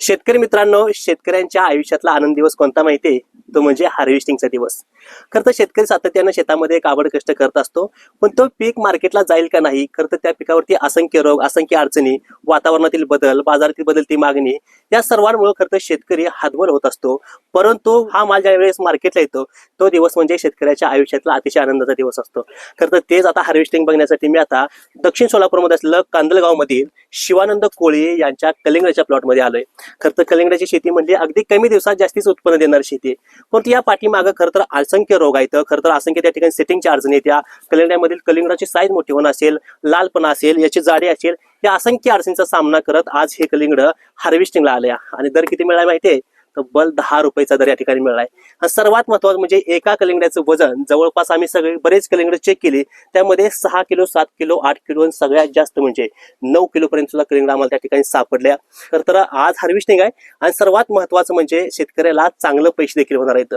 शेतकरी मित्रांनो शेतकऱ्यांच्या आयुष्यातला आनंद दिवस कोणता माहितीये? तो म्हणजे हार्वेस्टिंगचा दिवस. खरं तर शेतकरी सातत्यानं शेतामध्ये काबड कष्ट करत असतो पण तो पीक मार्केटला जाईल का नाही? खरं तर त्या पिकावरती असंख्य रोग असंख्य अडचणी वातावरणातील बदल बाजारातील बदलती मागणी या सर्वांमुळे खरं तर शेतकरी हातभर होत असतो. परंतु हा माल ज्या वेळेस मार्केटला येतो तो दिवस म्हणजे शेतकऱ्याच्या आयुष्यातला अतिशय आनंदाचा दिवस असतो. खरं तर तेच आता हार्वेस्टिंग बघण्यासाठी मी आता दक्षिण सोलापूरमध्ये असलेलं कांदलगाव मधील शिवानंद कोळी यांच्या कलिंगडाच्या प्लॉटमध्ये आलोय. खरं तर कलिंगडाची शेती म्हणजे अगदी कमी दिवसात जास्तीच उत्पन्न देणारी शेती. परंतु पण या पाठीमागं खरं तर असंख्य रोग आहेत. खरं तर असंख्य त्या ठिकाणी सेटिंगच्या अडचणी त्या या कलिंगड्यामधील कलिंगडाची साईज मोठी होणं असेल लालपणा असेल याची जाडी असेल या असंख्य अडचणीचा सामना करत आज हे कलिंगड हार्वेस्टिंगला आले आणि दर किती मिळाला माहिती आहे तब्बल दहा रुपयाचा दर या ठिकाणी मिळालाय सर्वात महत्वाचं म्हणजे एका कलिंगड्याचं वजन जवळपास आम्ही सगळे बरेच कलिंगड चेक केले त्यामध्ये सहा किलो सात किलो आठ किलो आणि सगळ्यात जास्त म्हणजे नऊ किलो पर्यंत सुद्धा कलिंगड आम्हाला त्या ठिकाणी सापडल्या. तर तर आज हार्वेस्टिंग आहे आणि सर्वात महत्वाचं म्हणजे शेतकऱ्याला चांगलं पैसे देखील होणार आहेत.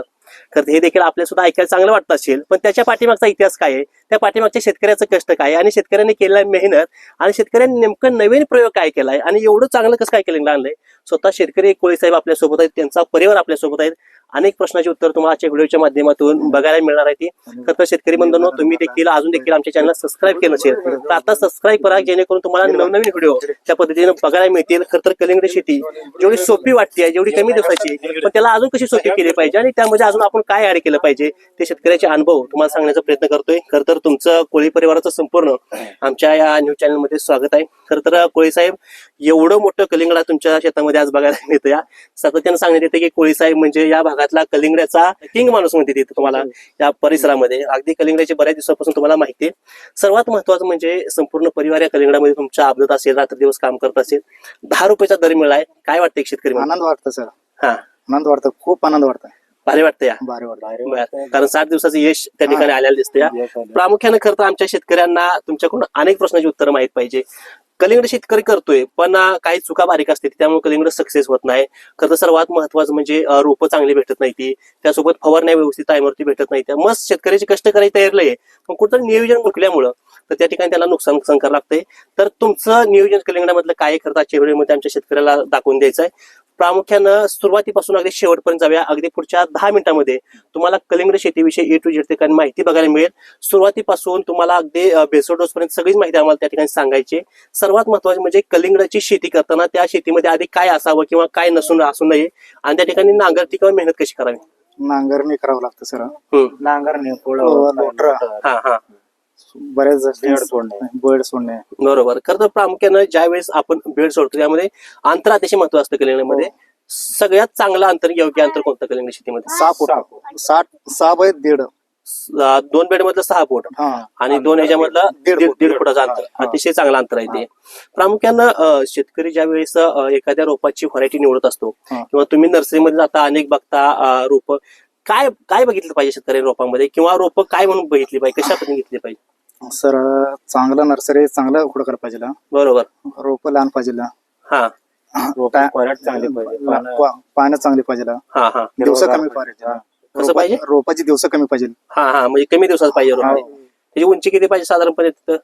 तर हे देखील आपल्याला सुद्धा ऐकायला चांगलं वाटत असेल. पण त्याच्या पाठीमागचा इतिहास काय आहे? त्या पाठीमागच्या शेतकऱ्याचं कष्ट काय आहे? आणि शेतकऱ्यांनी केलेला मेहनत आणि शेतकऱ्यांनी नेमकं नवीन प्रयोग काय केलाय? आणि एवढं चांगलं कसं काय केलं? आणलंय स्वतः शेतकरी कोळी साहेब आपल्यासोबत आहेत. त्यांचा परिवार आपल्यासोबत आहेत. अनेक प्रश्नाची उत्तर तुम्हाला आजच्या व्हिडिओच्या माध्यमातून बघायला मिळणार आहे ती. खरं तर शेतकरी बंधूंनो तुम्ही देखील अजून देखील आमच्या चॅनल सबस्क्राईब केलं नसेल तर आता सबस्क्राईब करा जेणेकरून तुम्हाला नवनवीन व्हिडिओ त्या पद्धतीने बघायला मिळतील. खरं तर कलिंगड शेती जेवढी सोपी वाटते जेवढी कमी दिवसाची पण त्याला अजून कशी सोपी केली पाहिजे आणि त्यामध्ये अजून आपण काय ऍड केलं पाहिजे ते शेतकऱ्याचे अनुभव तुम्हाला सांगण्याचा प्रयत्न करतोय. खरं तर तुमचं कोळी परिवाराचं संपूर्ण आमच्या या न्यूज चॅनलमध्ये स्वागत आहे. खरं तर कोळी साहेब एवढं मोठं कलिंगडा तुमच्या शेतामध्ये आज बघायला मिळतं या सातत्यानं सांगण्यात येते की कोळी साहेब म्हणजे या भागात भागातला कलिंगड्याचा किंग माणूस म्हणते तिथे तुम्हाला या परिसरामध्ये. अगदी कलिंगड्याची बऱ्याच दिवसापासून तुम्हाला माहिती आहे. सर्वात महत्वाचं म्हणजे संपूर्ण परिवार या कलिंगडामध्ये तुमच्या अपघात असेल रात्र दिवस काम करत असेल. दहा रुपयाचा दर मिळालाय काय वाटतं एक शेतकरी? आनंद वाटतं सर हा. आनंद वाटतं खूप आनंद वाटतं भारी वाटतं या. भारी वाटतं. कारण साठ दिवसाचं यश त्या ठिकाणी आलेलं दिसतं या. प्रामुख्याने खरं तर आमच्या शेतकऱ्यांना तुमच्याकडून अनेक प्रश्नाची उत्तरं माहीत पाहिजे. कलिंगड शेतकरी करतोय पण काही चुका बारीक असते त्यामुळे कलिंगड सक्सेस होत नाही. खरं तर सर्वात महत्वाचं म्हणजे रोपं चांगली भेटत नाही ती त्यासोबत फवारण्या व्यवस्थित टायमवरती भेटत नाही त्या मस्त शेतकऱ्याची कष्ट करायची तयार आहे. पण कुठं नियोजन चुकल्यामुळं तर त्या ठिकाणी त्याला नुकसान नुकसान करावं लागतंय. तर तुमचं नियोजन कलिंगडामधलं काय करता आजच्या व्हिडिओमध्ये आमच्या शेतकऱ्याला दाखवून द्यायचं आहे प्रामुख्यानं सुरुवातीपासून अगदी शेवटपर्यंत जाऊया. अगदी पुढच्या दहा मिनिटांमध्ये तुम्हाला कलिंगड शेतीविषयी ए टू झेड ठिकाणी माहिती बघायला मिळेल. सुरुवातीपासून तुम्हाला अगदी बेसोडोस पर्यंत सगळीच माहिती आम्हाला त्या ठिकाणी सांगायची. सर्वात महत्त्वाचे म्हणजे कलिंगडाची शेती करताना त्या शेतीमध्ये आधी काय असावं किंवा काय नसून असू नये आणि त्या ठिकाणी नांगरती किंवा मेहनत कशी करावी? नांगरणी करावं लागतं सर. नांगरणे हा हा. बरेच बेड सोडणे. बेड सोडणे. बरोबर. खरं तर प्रामुख्यानं ज्या वेळेस आपण बेड सोडतो त्यामध्ये अंतर अतिशय महत्त्व असतं कलिंगडमध्ये सगळ्यात चांगलं अंतर योग्य अंतर कोणतं कलिंगड शेतीमध्ये? सहा फूट. साठ सहा बाय दीड. दोन बेड मधलं सहा फूट. हा. आणि दोन ह्याच्यामधलं दीड दीड फूट. दीड फुटाचं अंतर. हा. अतिशय चांगलं अंतर आहे ते. प्रामुख्यानं शेतकरी ज्या वेळेस एखाद्या रोपाची व्हरायटी निवडत असतो. किंवा तुम्ही नर्सरीमध्ये जाता अनेक बघता रोप काय काय बघितलं पाहिजे शेतकरी रोपामध्ये? किंवा रोप काय म्हणून बघितली पाहिजे? कशा पद्धतीने घेतली पाहिजे? सर चांगलं नर्सरी चांगलं हुडकायला पाहिजे ला. बरोबर. रोपं लहान पाहिजे. हा. क्वालिटी चांगली पाहिजे पानं- पा- पानं चांगली पाहिजे. हा हा. दिवस कमी पाहिजे. पाहिजे कसं पाहिजे? रोपा- रोपाची दिवस कमी पाहिजे. हा हा. म्हणजे कमी दिवसात पाहिजे रोप. हा. त्याची उंची किती पाहिजे साधारणपणे तिथं?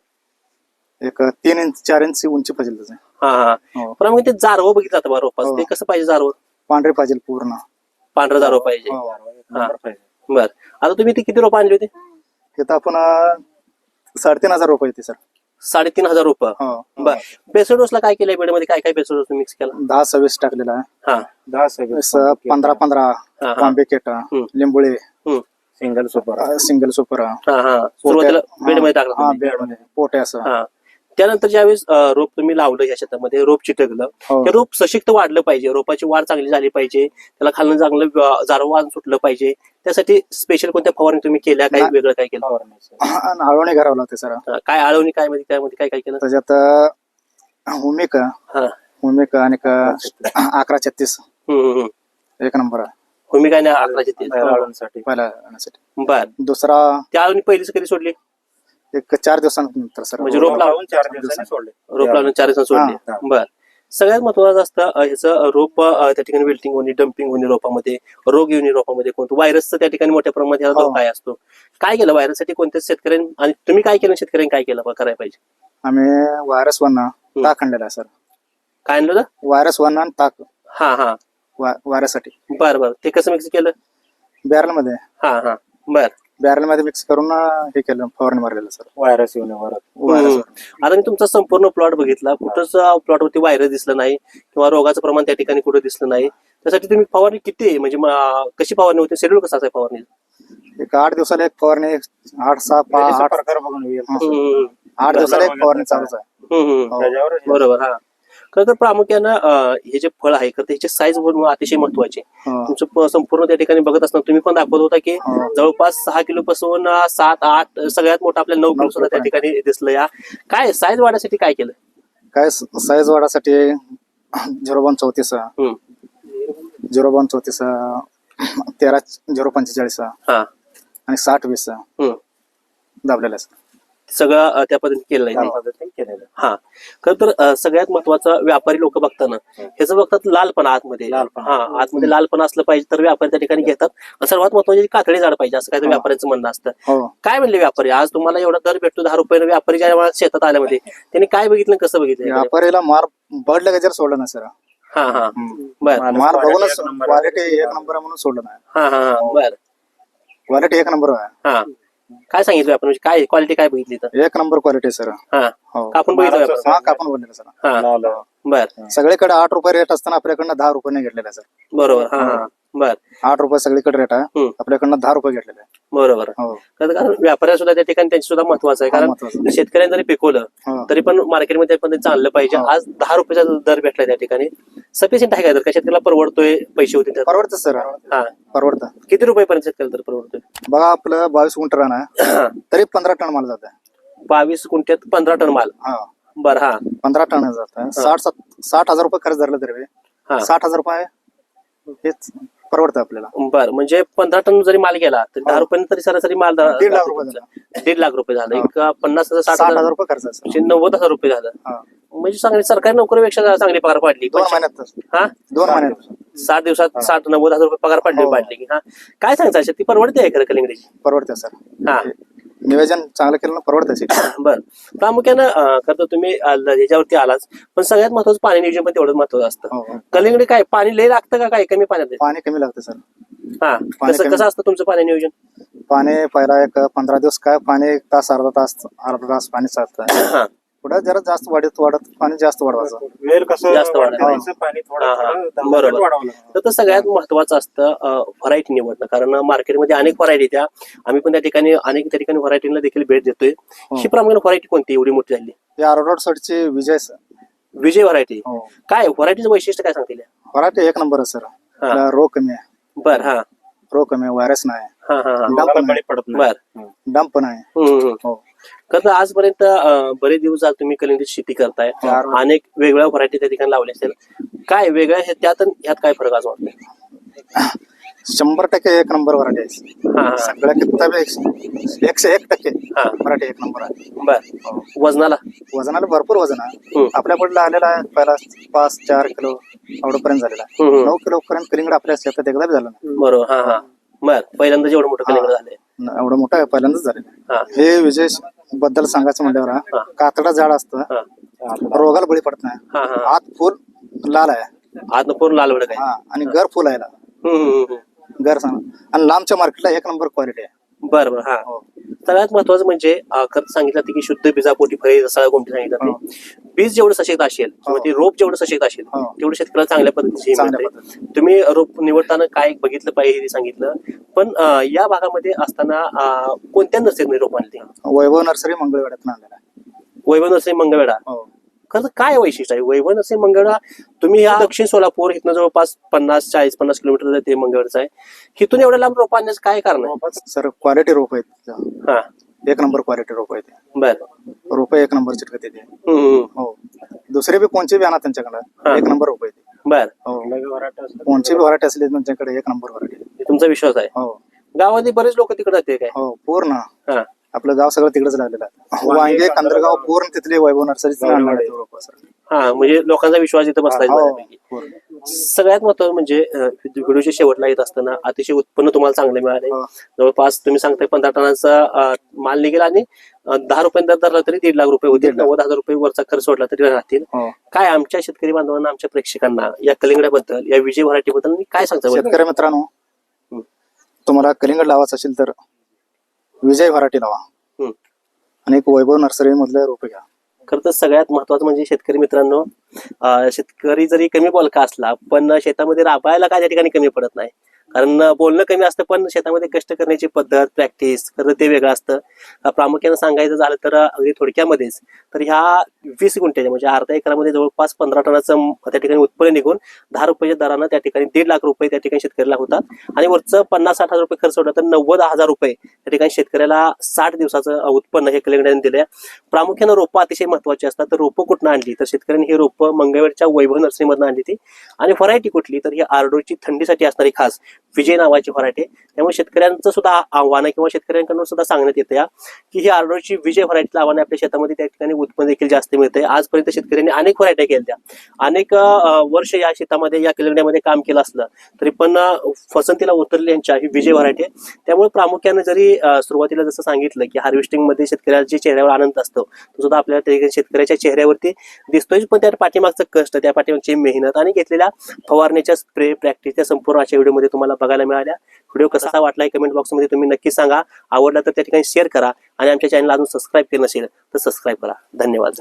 एक तीन इंच चार इंच उंची पाहिजे त्याचं. हा हा. हो. प्रामुख्याने ते जारवं बघितलं जातं बा रोपाचं. हो. ते कसं पाहिजे जारवं? पांढरे पाहिजे पूर्ण. पांढरं जारवं पाहिजे. हो. हा. बर. आता तुम्ही ते किती रोप आणले होते? तिथं आपण अं, साडेतीन हजार रुपये येते सर. साडेतीन हजार रुपये. हो. बर. बेसोडोसला काय केलंय बेडमध्ये काय काय बेसोडोस मिक्स केला? दहा सव्वीस टाकलेला आहे. हा. दहा सव्वीस असं पंधरा पंधरा हा. बांबे केटा हम्म. लिंबुळे हम्म. Single super. Single super. हा हा. सुरुवातीला बेडमध्ये टाकला हा तुम्ही. बेडमध्ये पोटे असं. हा. त्यानंतर ज्यावेळेस अं, रोप तुम्ही लावलं या शेतामध्ये रोप चिटकलं हो. ते रोप सशक्त वाढलं पाहिजे. रोपाची वाढ चांगली झाली पाहिजे. त्याला खालनं चांगलं अं, जारवान सुटलं पाहिजे. त्यासाठी स्पेशल कोणत्या फवारणी तुम्ही केल्या? काय ना- वेगळं काय केलं? आणि आळवणी करावं लागते सर. हा, काय आळवणी काय मध्ये त्यामध्ये काय काय केलं? त्याच्यात हुमिका हा. हुमिका आणि का अकरा छत्तीस. हम्म, हम्म, हम्म. एक नंबर आहे. भूमिका पहिला आणण्यासाठी. बर. दुसरा त्या आळवणी पहिलीच कधी सोडली? एक चार दिवसानंतर सर. म्हणजे रोप लावून लावून चार दिवसांनी सोडले. रोप लावून चार दिवसांनी हा, सोडली. हा. बर. सगळ्यात महत्वाचं असतं ह्याचं रोप त्या ठिकाणी विल्टिंग होणे डम्पिंग होणे रोपामध्ये रोग येणे रोपामध्ये कोणतं? व्हायरसचं त्या ठिकाणी मोठ्या प्रमाणात ह्याला हो. धोका असतो. काय केलं? व्हायरससाठी कोणत्या शेतकऱ्यांनी आणि तुम्ही काय केलं? शेतकऱ्यांनी काय केलं? करायला पाहिजे. आम्ही व्हायरस वन ताक आणलेला सर. काय आणलं? व्हायरस वन आणि ताक. हा हा. वा- वाऱ्यासाठी बर बर. ते कसं मिक्स केलं? बॅरलमध्ये हा हा. बर. बॅरलमध्ये मिक्स करून हे केलं फवारणी मारलेलं सर व्हायरस येऊन वरात आता मी तुमचा संपूर्ण प्लॉट बघितला. कुठंच प्लॉटवरती व्हायरस दिसलं नाही किंवा रोगाचं प्रमाण त्या ठिकाणी कुठं दिसलं नाही. त्यासाठी तुम्ही फवारणी किती आहे? म्हणजे म- कशी फवारणी होती? शेड्यूल कसं असाय फवारणी? एक आठ दिवसाला एक फवारणी आठ सहा पा- आठ. प्रकार बघून आठ दिवसाला एक फवारणी चालूच आहे. हो. त्याच्यावर बरोबर हा. खरं तर प्रामुख्यानं हे जे फळ आहे तर त्याची साईज अतिशय महत्वाची. तुमचं प- संपूर्ण त्या ठिकाणी बघत असताना तुम्ही पण दाखवत होता की. जवळपास सहा किलो पासून सात आठ सगळ्यात मोठा आपल्या नऊ किलो सुद्धा त्या ठिकाणी दिसलं या काय साईज वाढण्यासाठी काय केलं काय साईज वाढासाठी झिरो वन चौतीस हम्म. झिरो वन चौतीस तेरा झिरो पंचेचाळीस हा आणि साठ वीस हम्म. दाबलेलं आहे सगळं त्या पद्धतीने केलेलं आहे. हा. खर तर सगळ्यात महत्वाचं व्यापारी लोक बघताना ह्याचं बघतात लालपणा आतमध्ये. हा आतमध्ये लालपणा असलं पाहिजे तर व्यापारी त्या ठिकाणी घेतात. सर्वात महत्त्वाचे कातडी झाड पाहिजे असं काहीतरी हा. व्यापाऱ्यांचं म्हणणं असतं. हो. काय म्हणले व्यापारी? आज तुम्हाला एवढा दर भेटतो दहा रुपये व्यापारी ज्या शेतात आल्यामध्ये त्यांनी काय बघितलं कसं बघितलं? व्यापारीला मार बडलं का जर सोडलं नाही सर हा. हा. बर. बघूनच आहे. क्वालिटी एक नंबर म्हणून सोडलं हा हा. बर. क्वालिटी एक नंबर आहे. हा. काय सांगितलं आपण? म्हणजे काय क्वालिटी काय बघितली तर एक नंबर क्वालिटी सर हा. हो. कापून बघितलं हा कापून बोललेलं सर हा. बर. सगळीकडे आठ रुपये रेट असताना आपल्याकडनं दहा रुपये घेतलेला सर बरोबर. हा. हा. बर. आठ रुपये सगळीकडे रेट आहे. हम्म. आपल्याकडनं दहा रुपये घेतलेले आहे. बरोबर. हो. कारण कारण व्यापाऱ्या सुद्धा त्या ठिकाणी त्यांची सुद्धा महत्वाचं आहे. हा, कारण. शेतकऱ्यांनी जरी पिकवलं हो. तरी पण मार्केटमध्ये पण आणलं पाहिजे. हो. आज दहा रुपयाचा दर भेटला त्या ठिकाणी. सफिशियंट आहे का दर? का शेतकऱ्याला परवडतोय पैसे होते त्यात? परवडतं सर. हा. परवडतं. किती रुपयापर्यंत शेतकऱ्याला दर परवडतोय? बघा आपलं बावीस गुंठ रान आहे. तरी पंधरा टन माल जात आहे बावीस गुंठ्यात पंधरा टन माल. हा. बर हा. पंधरा टन जात आहे साठ सात साठ हजार रुपये खर्च धरला तरी. हा. साठ हजार रुपये हेच. परवडतं आपल्याला. बर म्हणजे पंधरा टन जरी माल गेला तरी दहा हो. रुपयांनी तरी सरासरी माल दा- दीड लाख रुपये झाला. दीड लाख रुपये झालं. हा. एक पन्नास हजार साठ साठ हजार हजार रुपये खर्च सर. म्हणजे नव्वद हजार रुपये झालं. हा. म्हणजे चांगली सरकारी नोकरीपेक्षा चांगली पगार पाडली. दोन महिन्यात हा? दोन महिन्यात. सात दिवसात साठ नव्वद हजार रुपये पगार पाडली हो. पाडली की हा? काय सांगता शेती परवडते आहे खरं कलिंगडीची? परवडते सर. हा. नियोजन चांगलं केलं ना परवडतं शेती. बर प्रामुख्यानं खरं तर तुम्ही अं, ह्याच्यावरती आलाच पण सगळ्यात महत्वाचं पाणी नियोजन पण तेवढंच महत्वाचं असतं हो हो. कलिंगडी काय पाणी लय लागतं का काय कमी पाण्यात आहे? पाणी कमी लागतं सर हा पाणी कसं कमी- कसं असतं तुमचं पाणी नियोजन पाणी पहिला एक पंधरा दिवस काय पाणी एक तास अर्धा तास अर्धा तास पाणी चालतं हा पुढे जरा जास्त वाढत वाढत पाणी जास्त वाढवायचं. वेल कसं जास्त वाढवायचं. पाणी थोडं हा, हा. थोडं दहा बरोबर. तर ते सगळ्यात महत्वाचं असतं व्हरायटी निवडणं. कारण मार्केटमध्ये अनेक व्हरायटी त्या. आम्ही पण त्या ठिकाणी अनेक त्या ठिकाणी व्हरायटीला देखील भेट देतोय. ही. प्रामुख्याने व्हरायटी कोणती एवढी मोठी झाली? हे आरोड साईडचे विजय सर विजय व्हरायटी हो. काय व्हरायटीचं वैशिष्ट्य काय सांगतील मराठी एक नंबर आहे सर हा. त्याला रोग कमी आहे. बर हा. रोग कमी आहे व्हायरस नाही. हा हा हा. डंप नाही. बळी पडत नाही. बर. डंप पण आहे हम्म, हम्म. हो. कारण का आजपर्यंत बरेच दिवस झाले तुम्ही कलिंगडीची शेती करताय. अनेक वेगवेगळ्या व्हरायटी त्या ठिकाणी लावल्या असेल काय वेगळ्या हे त्यात ह्यात काय फरक आज वाटतं शंभर टक्के एक नंबर मराठी आहे. हा हा. सगळ्या किताबी एकशे एक टक्के हा. मराठी एक नंबर आहे. बर. वजनाला? वजनाला भरपूर वजन आहे. आपल्या पडला आलेला आहे पहिला पाच चार किलो एवढं झालेला. नऊ किलो पर्यंत कलिंगड आपल्या शेतात एकदा झालं बरोबर. हा हा. बर. पहिल्यांदा जेवढं मोठं कलिंगड झालंय. न- एवढं मोठं आहे, पहिल्यांदाच झालेलं. हा. विजयबद्दल सांगायचं म्हणल्यावर हा. कातडा झाड असतं. रोगाला बळी पडत नाही. हा आत फुल लाल आहे. आज पूर्ण लाल वडक आहे हा आणि घर फुल आहे याला. हम्म, हम्म, हम्म. घर सांग. आणि लांबच्या मार्केटला एक नंबर क्वालिटी आहे. बरं बरं हा. हो. सगळ्यात महत्वाचं म्हणजे अं, खरं सांगितलं होतं की शुद्ध बीजापोटी फळे सगळ्या गोष्टी सांगितलं हो. ते बीज जेवढं सशक्त असेल किंवा ते रोप जेवढं सशक्त असेल हो. तेवढं शेतकऱ्याला चांगल्या पद्धतीने चांगल्या मिळते. तुम्ही रोप निवडताना काय बघितलं पाहिजे हे सांगितलं. पण अं, या भागामध्ये असताना अं, कोणत्या नर्सरी रोप आणले? वैभव नर्सरी मंगळवेड्यातून आणलेला आहे. वैभव नर्सरी मंगळवेढा. हो. खरं तर काय वैशिष्ट्य आहे? वैभव नर्सरी मंगळवेढा तुम्ही या दक्षिण सोलापूर इथनं जवळपास पन्नास चाळीस पन्नास किलोमीटर ते मंगळवेढचं आहे. इथून एवढ्या लांब रोप आणण्याचं काय कारण आहे? सर क्वालिटी रोप आहेत. हा. एक नंबर क्वालिटी रोप आहे ते बर. रोप एक नंबर चिटकत ते हम्म, हम्म. हो. दुसरे बी कोणचे बी आणा त्यांच्याकडे. एक नंबर रोप आहे ते बर. हो. कोणची बी व्हरायटी असली त्यांच्याकडे एक नंबर व्हरायटी तुमचा विश्वास आहे? हो. गावातले बरेच लोक तिकडे जाते काय? हो पूर्ण. हा. आपलं गाव सगळं तिकडेच लागलेलं आहे वांगे कंदरगाव पूर्ण तिथले वैभव गवळीवाडी. हा म्हणजे लोकांचा विश्वास इथं बसला हो. सगळ्यात महत्वाचं म्हणजे व्हिडिओच्या शेवटला येत असताना अतिशय उत्पन्न तुम्हाला चांगले मिळाले हो. जवळपास तुम्ही सांगताय पंधरा टनाचा माल निघेल आणि दहा रुपये दर धरला तरी दीड लाख रुपये होतील. नव्वद हजार रुपये वरचा खर्च सोडला तरी राहतील हो. काय आमच्या शेतकरी बांधवांना आमच्या प्रेक्षकांना या कलिंगड्याबद्दल या विजय व्हरायटी बद्दल मी काय सांगता? शेतकरी मित्रांनो हं. तुम्हाला कलिंगड लावायचं असेल तर विजय व्हरायटी लावा. आणि एक वैभव नर्सरी मधले रोप घ्या. खरं तर सगळ्यात महत्वाचं म्हणजे शेतकरी मित्रांनो शेतकरी जरी कमी बोलका असला पण शेतामध्ये राबायला काय त्या ठिकाणी कमी पडत नाही. कारण बोलणं कमी असतं पण शेतामध्ये कष्ट करण्याची पद्धत प्रॅक्टिस करणं ते वेगळं असतं. प्रामुख्यानं सांगायचं झालं तर अगदी थोडक्यामध्येच तर ह्या वीस गुंठ्याच्या म्हणजे अर्धा एकरामध्ये जवळपास पंधरा टनाचं त्या ठिकाणी उत्पन्न निघून दहा रुपयाच्या दरानं त्या ठिकाणी दीड लाख रुपये त्या ठिकाणी शेतकऱ्याला होतात. आणि वरचं पन्नास साठ हजार रुपये खर्च होता तर नव्वद हजार रुपये त्या ठिकाणी शेतकऱ्याला साठ दिवसाचं उत्पन्न हे कलिंगड्याने दिलं प्रामुख्यानं रोपं अतिशय महत्वाची असतात तर रोपं कुठनं आणली? तर शेतकऱ्यांनी ही रोपं मंगळवेरच्या वैभव नर्सरीमधून आणली ती आणि व्हरायटी कुठली? तर ही आरडोची थंडीसाठी असणारी खास विजय नावाची व्हरायटी त्यामुळे शेतकऱ्यांचं सुद्धा आव्हान आहे किंवा शेतकऱ्यांकडून सुद्धा सांगण्यात येतं या की ही आरडोची विजय व्हरायटी लावाने आपल्या शेतामध्ये त्या ठिकाणी उत्पन्न देखील जास्त मिळते आजपर्यंत शेतकऱ्यांनी अनेक व्हरायट्या केल्या अनेक वर्ष या शेतामध्ये या किल्ल्यामध्ये काम केलं असलं तरी पण फसंतीला उतरली यांच्या ही विजय व्हरायटी आहे त्यामुळे प्रामुख्याने जरी सुरुवातीला जसं सांगितलं की हार्वेस्टिंगमध्ये शेतकऱ्याच्या चेहऱ्यावर आनंद असतो तो सुद्धा आपल्या त्या शेतकऱ्याच्या चेहऱ्यावरती दिसतोय पण त्या पाठीमागचं कष्ट त्या पाठीमागची मेहनत आणि घेतलेल्या फवारण्याच्या स्प्रे प्रॅक्टिस त्या संपूर्ण अशा व्हिडिओमध्ये तुम्हाला बघायला मिळाल्या. व्हिडिओ कसा वाटलाय कमेंट बॉक्समध्ये तुम्ही नक्की सांगा. आवडला तर त्या ठिकाणी शेअर करा आणि आमच्या चॅनल अजून सबस्क्राईब केलं नसेल तर सबस्क्राईब करा. धन्यवाद.